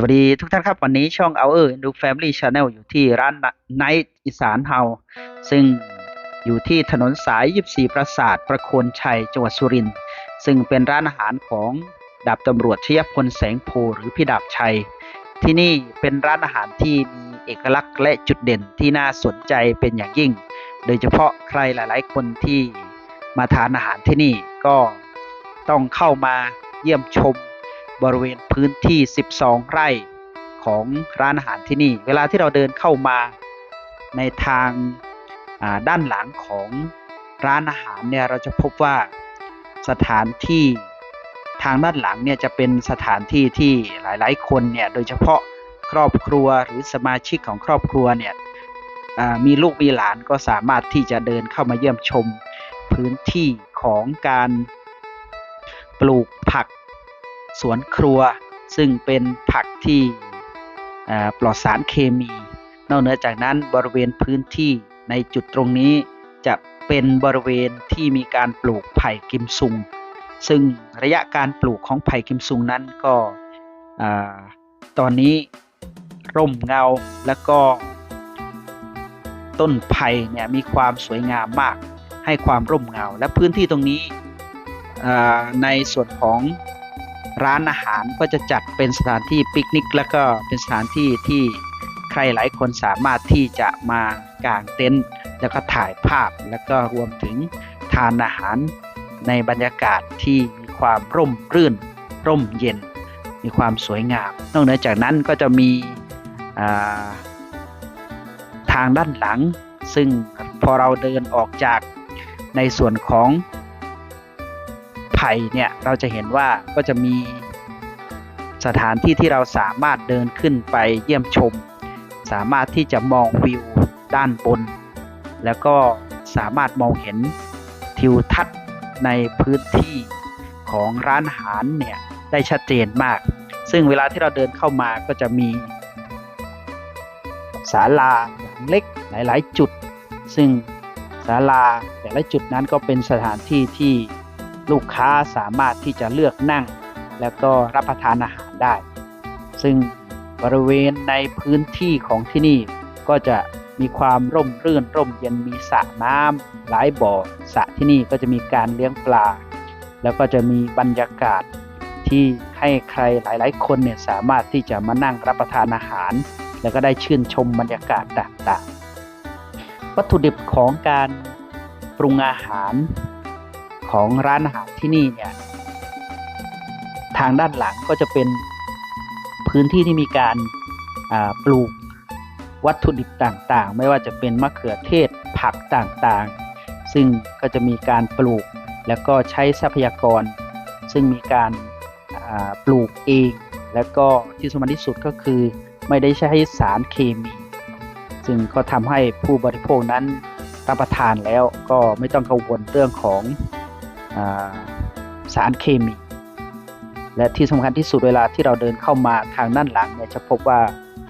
สวัสดีทุกท่านครับ วันนี้ช่อง Our ดู Family Channel อยู่ที่ร้านไนท์อีสานเฮาซึ่งอยู่ที่ถนนสาย 24 ประสาท ประโคนชัย จังหวัดสุรินทร์ซึ่งเป็นร้านอาหารของดาบตำรวจชยพลแสงโพหรือพี่ดาบชัย ที่นี่เป็นร้านอาหารที่มีเอกลักษณ์และจุดเด่นที่น่าสนใจเป็นอย่างยิ่ง โดยเฉพาะใครหลาย ๆ คนที่มาทานอาหารที่นี่ก็ต้องเข้ามาเยี่ยมชม บริเวณพื้นที่ 12 ไร่ของร้านอาหารที่นี่ เวลาที่เราเดินเข้ามาในทางาด้านหลังของร้านอาหารเนี่ยเราจะพบว่าสถานที่ทางด้านหลังเนี่ยจะเป็นสถานที่ที่หลายๆ คนเนี่ยโดยเฉพาะครอบครัวหรือสมาชิกของครอบครัวเนี่ยมีลูกมีหลานก็สามารถที่จะเดินเข้ามาเยี่ยมชมพื้นที่ของการปลูกผัก สวนครัว ซึ่งเป็นผักที่ปลอดสารเคมี นอกเหนือจากนั้นบริเวณพื้นที่ในจุดตรงนี้จะเป็นบริเวณที่มีการปลูกไผ่กิมซุง ซึ่งระยะการปลูกของไผ่กิมซุงนั้นก็ตอนนี้ร่มเงาและก็ต้นไผ่เนี่ยมีความสวยงามมากให้ความร่มเงา และพื้นที่ตรงนี้ในส่วนของ ร้านอาหารก็จะจัดเป็นสถานที่ปิกนิก แล้วก็เป็นสถานที่ที่ใครหลายคนสามารถที่จะมากางเต็นท์แล้วก็ถ่ายภาพแล้วก็รวมถึงทานอาหารในบรรยากาศที่มีความร่มรื่น ร่มเย็น มีความสวยงาม นอกเหนือจากนั้นก็จะมีทางด้านหลัง ซึ่งพอเราเดินออกจากในส่วนของ ไผ่เนี่ยเราจะเห็นว่าก็จะมีสถานที่ที่เราสามารถเดินขึ้นไปเยี่ยมชม สามารถที่จะมองวิวด้านบน แล้วก็สามารถมองเห็นทิวทัศน์ในพื้นที่ของร้านอาหารเนี่ยได้ชัดเจนมาก ซึ่งเวลาที่เราเดินเข้ามาก็จะมีศาลาหลังเล็กหลาย ๆ จุด ซึ่งศาลาแต่ละจุดนั้นก็เป็นสถานที่ที่ ลูกค้าสามารถที่จะเลือกนั่ง แล้วก็รับประทานอาหารได้ ซึ่งบริเวณในพื้นที่ของที่นี่ก็จะมีความร่มรื่นร่มเย็นมีสระน้ำหลายบ่อสระที่นี่ก็จะมีการเลี้ยงปลา แล้วก็จะมีบรรยากาศที่ให้ใครหลาย ๆ คนเนี่ยสามารถที่จะมานั่งรับประทานอาหาร แล้วก็ได้ชื่นชมบรรยากาศต่างๆ วัตถุดิบของการปรุงอาหาร ของร้านอาหารที่นี่เนี่ยทางด้านหลังก็จะเป็นพื้นที่ที่มีการปลูกวัตถุดิบต่างๆ ไม่ว่าจะเป็นมะเขือเทศผักต่างๆ ซึ่งก็จะมีการปลูกแล้วก็ใช้ทรัพยากร ซึ่งมีการปลูกเอง แล้วก็ที่สำคัญที่สุดก็คือไม่ได้ใช้สารเคมี ซึ่งก็ทำให้ผู้บริโภคนั้นรับประทานแล้วก็ไม่ต้องกังวลเรื่องของ สารเคมี และที่สำคัญที่สุดเวลาที่เราเดินเข้ามาทางด้านหลังเนี่ยจะพบว่า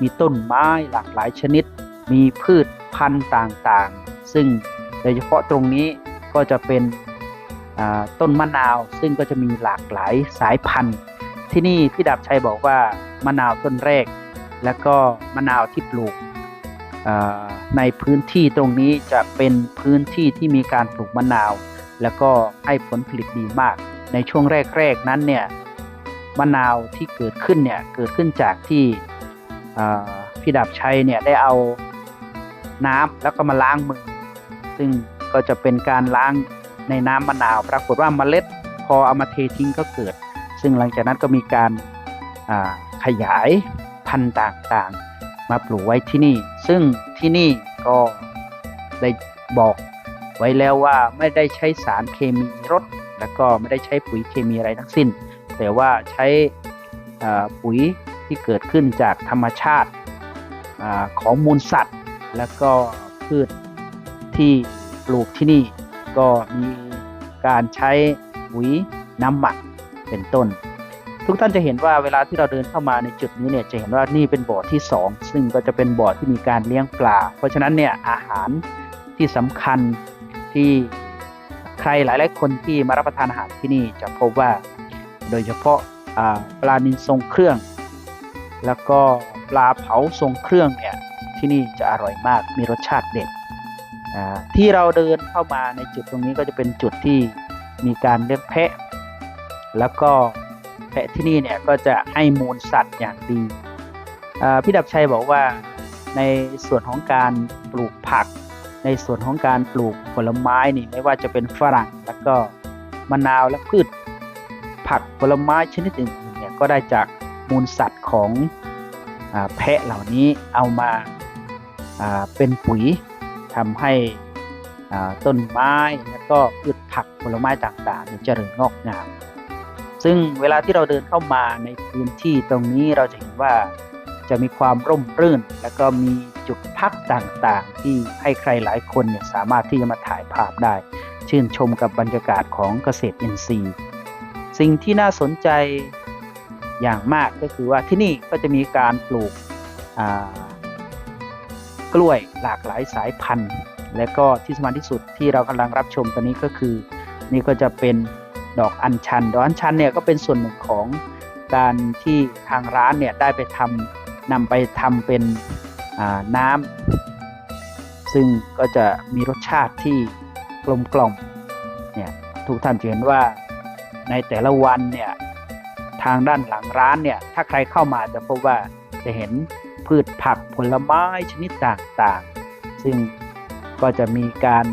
มีต้นไม้หลากหลายชนิด มีพืชพันธุ์ต่างๆ ซึ่งโดยเฉพาะตรงนี้ก็จะเป็นต้นมะนาว ซึ่งก็จะมีหลากหลายสายพันธุ์ ที่นี่พี่ดับชัยบอกว่ามะนาวต้นแรก และก็มะนาวที่ปลูกในพื้นที่ตรงนี้จะเป็นพื้นที่ที่มีการปลูกมะนาว แล้วก็ให้ผลผลิตดีมาก ในช่วงแรก ๆ นั้นเนี่ยมะนาวที่เกิดขึ้นเนี่ยเกิดขึ้นจากที่พี่ดับชัยเนี่ยได้เอาน้ำแล้วก็มาล้างมือ ซึ่งก็จะเป็นการล้างในน้ำมะนาว ปรากฏว่าเมล็ดพอเอามาเททิ้งก็เกิด ซึ่งหลังจากนั้นก็มีการขยายพันธุ์ต่างๆ มาปลูกไว้ที่นี่ ซึ่งที่นี่ก็ได้บอก ไว้แล้วว่าไม่ได้ใช้สารเคมีรดแล้วก็ไม่ได้ใช้ปุ๋ยเคมีอะไรทั้งสิ้น แต่ว่าใช้ปุ๋ยที่เกิดขึ้นจากธรรมชาติอของมูลสัตว์ แล้วก็พืชที่ปลูกที่นี่ก็มีการใช้ปุ๋ยน้ำหมักเป็นต้น ทุกท่านจะเห็นว่าเวลาที่เราเดินเข้ามาในจุดนี้เนี่ยจะเห็นว่านี่เป็นบ่อที่ 2 ซึ่งก็จะเป็นบ่อที่มีการเลี้ยงปลา เพราะฉะนั้นเนี่ยอาหารที่สำคัญ ที่ใครหลาย ๆ คนที่มารับประทานอาหารที่นี่จะพบว่าโดยเฉพาะปลานินทรงเครื่อง แล้วก็ปลาเผาทรงเครื่องเนี่ยที่นี่จะอร่อยมากมีรสชาติเด็ดที่เราเดินเข้ามาในจุดตรงนี้ก็จะเป็นจุดที่มีการเลี้ยงแพะ แล้วก็แพะที่นี่เนี่ยก็จะให้มูลสัตว์อย่างดีพี่ดับชัยบอกว่าในส่วนของการปลูกผัก ในส่วนของการปลูกผลไม้นี่ไม่ว่าจะเป็นฝรั่งแล้วก็มะนาวและพืช ผักผลไม้ชนิดอื่นๆเนี่ยก็ได้จากมูลสัตว์ของอแพะเหล่านี้เอามาาเป็นปุ๋ยทำให้ต้นไม้แล้วก็พืชผักผลไม้ต่างๆเจริญงอกงาม ซึ่งเวลาที่เราเดินเข้ามาในพื้นที่ตรงนี้เราจะเห็นว่า จะมีความร่มรื่น แล้วก็มีจุดพักต่างๆ ที่ให้ใครหลายคนเนี่ยสามารถที่จะมาถ่ายภาพได้ ชื่นชมกับบรรยากาศของเกษตรอินทรีย์ สิ่งที่น่าสนใจอย่างมากก็คือว่าที่นี่ก็จะมีการปลูกกล้วยหลากหลายสายพันธุ์ และก็ที่สำคัญที่สุดที่เรากำลังรับชมตอนนี้ก็คือ นี่ก็จะเป็นดอกอัญชัน ดอกอัญชันเนี่ยก็เป็นส่วนหนึ่งของการที่ทางร้านเนี่ยได้ไปทำ นำไปทำเป็นน้ำซึ่งก็จะมีรสชาติที่กลมกล่อมเนี่ยทุกท่านจะเห็นว่าในแต่ละวันเนี่ยทางด้านหลังร้านเนี่ยถ้าใครเข้ามาจะพบว่าจะเห็นพืชผักผลไม้ชนิดต่างๆ ซึ่งก็จะมีการ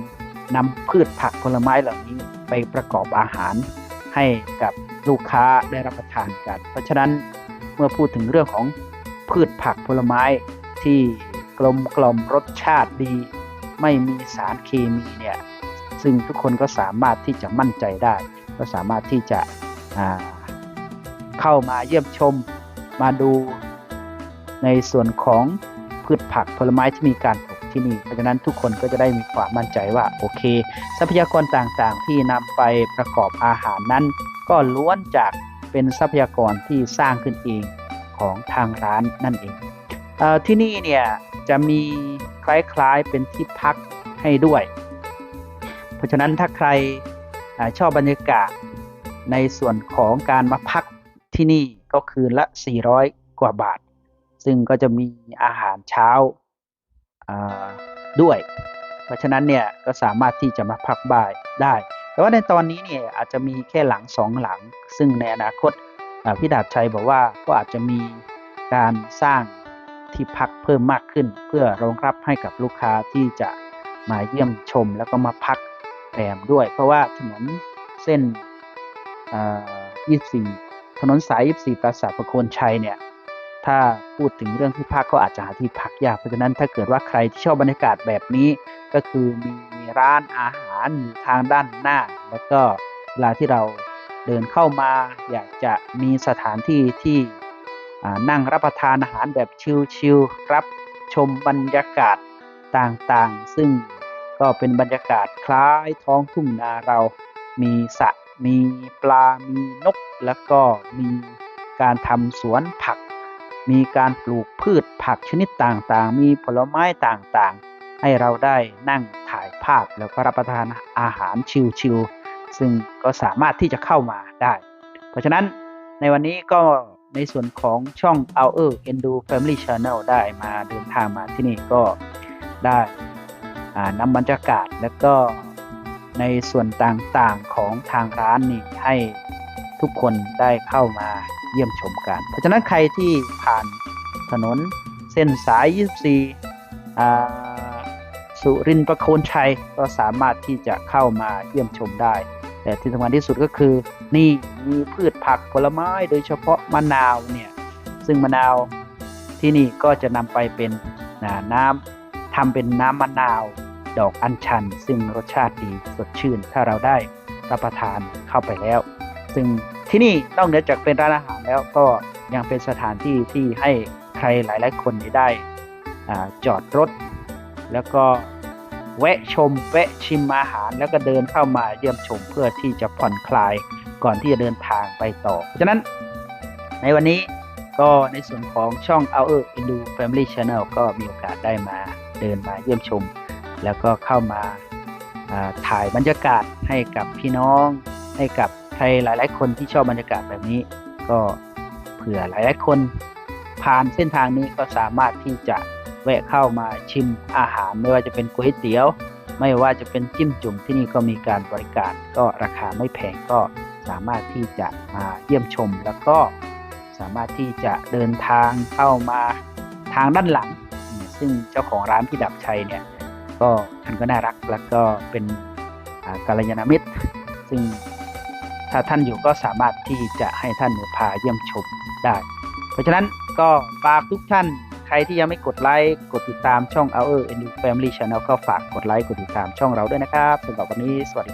นำพืชผักผลไม้เหล่านี้ไปประกอบอาหารให้กับลูกค้าได้รับประทานกัน เพราะฉะนั้นเมื่อพูดถึงเรื่องของ พืชผักผลไม้ที่กลมกล่อมรสชาติดี ไม่มีสารเคมีเนี่ยซึ่งทุกคนก็สามารถที่จะมั่นใจได้ ก็สามารถที่จะเข้ามาเยี่ยมชมมาดูในส่วนของพืชผักผลไม้ที่มีการปลูกที่นี่ เพราะฉะนั้นทุกคนก็จะได้มีความมั่นใจว่าโอเค ทรัพยากรต่างๆ ที่นำไปประกอบอาหารนั้น ก็ล้วนจากเป็นทรัพยากรที่สร้างขึ้นเอง ของทางร้านนั่นเองเอที่นี่เนี่ยจะมีคล้ายๆเป็นที่พักให้ด้วย เพราะฉะนั้นถ้าใครอชอบบรรยากาศในส่วนของการมาพักที่นี่ก็คืนละ 400 กว่าบาท ซึ่งก็จะมีอาหารเช้าด้วย เพราะฉะนั้นเนี่ยก็สามารถที่จะมาพักบ่ายได้ แต่ว่าในตอนนี้เนี่ยอาจจะมีแค่หลังสองหลัง ซึ่งในอนาคต พี่ดาบชัยบอกว่าก็อาจจะมีการสร้างที่พักเพิ่มมากขึ้น เพื่อรองรับให้กับลูกค้าที่จะมาเยี่ยมชมแล้วก็มาพักแรมด้วย เพราะว่าถนนเส้น 24 ถนนสาย 24 ปราสาทประโคนชัยเนี่ย ถ้าพูดถึงเรื่องที่พักก็อาจจะหาที่พักยาก เพราะฉะนั้นถ้าเกิดว่าใครที่ชอบบรรยากาศแบบนี้ก็คือมีร้านอาหารอยู่ทางด้านหน้า แล้วก็เวลาที่เรา เดินเข้ามา อยากจะมีสถานที่ที่นั่งรับประทานอาหารแบบชิลๆรับชมบรรยากาศต่างๆ ซึ่งก็เป็นบรรยากาศคล้ายท้องทุ่งนาเรา มีสระมีปลา มีนก แล้วก็มีการทำสวนผัก มีการปลูกพืชผักชนิดต่างๆ มีผลไม้ต่างๆ ให้เราได้นั่งถ่ายภาพแล้วก็รับประทานอาหารชิลๆ ซึ่งก็สามารถที่จะเข้ามาได้ เพราะฉะนั้นในวันนี้ก็ในส่วนของช่อง Our Endo Family Channel ได้มาเดินทางมาที่นี่ก็ได้นำบรรยากาศและก็ในส่วนต่างๆของทางร้านนี่ให้ทุกคนได้เข้ามาเยี่ยมชมกัน เพราะฉะนั้นใครที่ผ่านถนนเส้นสาย 24 สุรินทร์ประโคนชัยก็สามารถที่จะเข้ามาเยี่ยมชมได้ แต่ที่สำคัญที่สุดก็คือนี่มีพืชผักผลไม้โดยเฉพาะมะนาวเนี่ยซึ่งมะนาวที่นี่ก็จะนำไปเป็นน้ำทำเป็นน้ำมะนาวดอกอัญชัน ซึ่งรสชาติดีสดชื่น ถ้าเราได้รับประทานเข้าไปแล้ว ซึ่งที่นี่นอกเหนือจากเป็นร้านอาหารแล้วก็ยังเป็นสถานที่ที่ให้ใครหลาย ๆ คนได้อจอดรถ แล้วก็ แวะชมแวะชิมอาหาร แล้วก็เดินเข้ามาเยี่ยมชมเพื่อที่จะผ่อนคลายก่อนที่จะเดินทางไปต่อเพราะฉะนั้นในวันนี้ก็ในส่วนของช่อง Our Endo Family Channel ก็มีโอกาสได้มาเดินมาเยี่ยมชม แล้วก็เข้ามาาถ่ายบรรยากาศให้กับพี่น้องให้กับใครหลาย ๆ คนที่ชอบบรรยากาศแบบนี้ ก็เผื่อหลาย ๆ คนผ่านเส้นทางนี้ก็สามารถที่จะ แวะเข้ามาชิมอาหารไม่ว่าจะเป็นก๋วยเตี๋ยว ไม่ว่าจะเป็นจิ้มจุ่มที่นี่ก็มีการบริการ ก็ราคาไม่แพงก็สามารถที่จะมาเยี่ยมชม แล้วก็สามารถที่จะเดินทางเข้ามาทางด้านหลัง ซึ่งเจ้าของร้านพี่ดับชัยเนี่ยก็ท่านก็น่ารักแล้วก็เป็นอ่ากัลยาณมิตร ซึ่งถ้าท่านอยู่ก็สามารถที่จะให้ท่านพาเยี่ยมชมได้ เพราะฉะนั้นก็ฝากทุกท่าน ใครที่ยังไม่กดไลค์กดติดตามช่อง Our and Family Channel ก็ฝากกดไลค์กดติดตามช่องเราด้วยนะครับสำหรับวันนี้สวัสดี